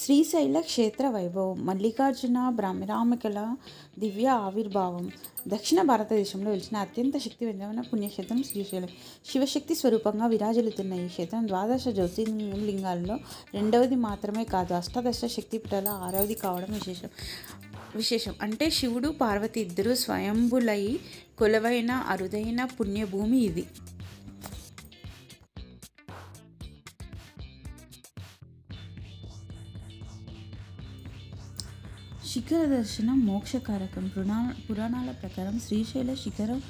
శ్రీశైల క్షేత్ర వైభవం మల్లికార్జున బ్రహ్మరామికల దివ్య ఆవిర్భావం. దక్షిణ భారతదేశంలో వెలిసిన అత్యంత శక్తివంతమైన పుణ్యక్షేత్రం శ్రీశైలం శివశక్తి స్వరూపంగా విరాజిల్లుతున్న ఈ క్షేత్రం ద్వాదశ జ్యోతిర్లింగాల్లో రెండవది మాత్రమే కాదు అష్టాదశ శక్తిపీఠాల ఆరవది కావడం విశేషం. విశేషం అంటే శివుడు పార్వతి ఇద్దరు స్వయంభులై కొలవైన అరుదైన పుణ్యభూమి ఇది. శిఖర దర్శనం మోక్షకారకం పురాణ పురాణాల ప్రకారం శ్రీశైల శిఖరం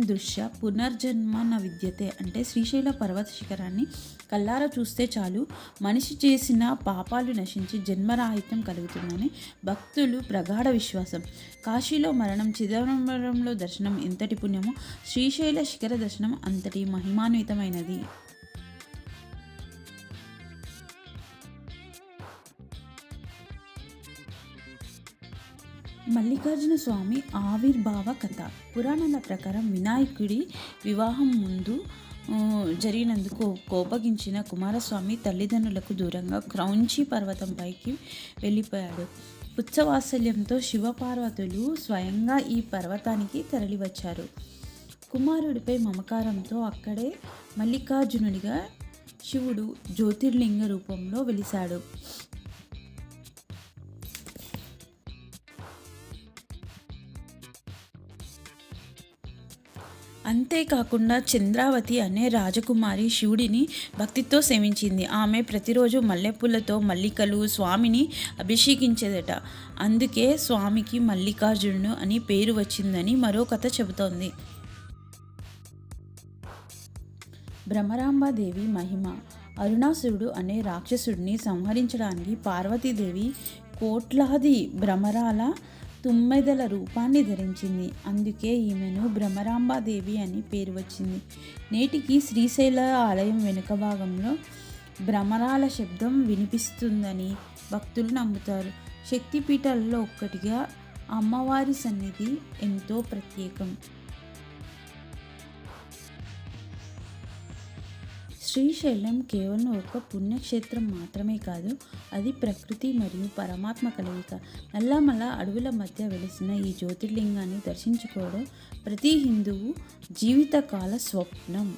దృశ్య పునర్జన్మ న విద్యతే. అంటే శ్రీశైల పర్వత శిఖరాన్ని కల్లారా చూస్తే చాలు. మనిషి చేసిన పాపాలు నశించి జన్మరాహిత్యం కలుగుతుందని భక్తులు ప్రగాఢ విశ్వాసం. కాశీలో మరణం చిదంబరంలో దర్శనం ఎంతటి పుణ్యమో శ్రీశైల శిఖర దర్శనం అంతటి మహిమాన్వితమైనది. మల్లికార్జున స్వామి ఆవిర్భావ కథ. పురాణాల ప్రకారం వినాయకుడి వివాహం ముందు జరిగినందుకు కోపగించిన కుమారస్వామి తల్లిదండ్రులకు దూరంగా క్రౌంచి పర్వతంపైకి వెళ్ళిపోయాడు. పుచ్చవాత్సల్యంతో శివపార్వతులు స్వయంగా ఈ పర్వతానికి తరలివచ్చారు. కుమారుడిపై మమకారంతో అక్కడే మల్లికార్జునుడిగా శివుడు జ్యోతిర్లింగ రూపంలో వెలిశాడు. అంతేకాకుండా చంద్రావతి అనే రాజకుమారి శివుడిని భక్తితో సేవించింది. ఆమె ప్రతిరోజు మల్లెపూలతో మల్లికలు స్వామిని అభిషేకించేదట. అందుకే స్వామికి మల్లికార్జునుడు అని పేరు వచ్చిందని మరో కథ చెబుతోంది. భ్రమరాంబాదేవి మహిమ. అరుణాసురుడు అనే రాక్షసుడిని సంహరించడానికి పార్వతీదేవి కోట్లాది భ్రమరాల తుమ్మెదల రూపాన్ని ధరించింది. అందుకే ఈమెను భ్రమరాంబాదేవి అని పేరు వచ్చింది. నేటికి శ్రీశైల ఆలయం వెనుక భాగంలో భ్రమరాల శబ్దం వినిపిస్తుందని భక్తులు నమ్ముతారు. శక్తిపీఠాలలో ఒక్కటిగా అమ్మవారి సన్నిధి ఎంతో ప్రత్యేకం. శ్రీశైలం కేవలం ఒక పుణ్యక్షేత్రం మాత్రమే కాదు అది ప్రకృతి మరియు పరమాత్మ కలయిక. నల్లమల అడవుల మధ్య వెలిసిన ఈ జ్యోతిర్లింగాన్ని దర్శించుకోవడం ప్రతి హిందువు జీవితకాల స్వప్నం.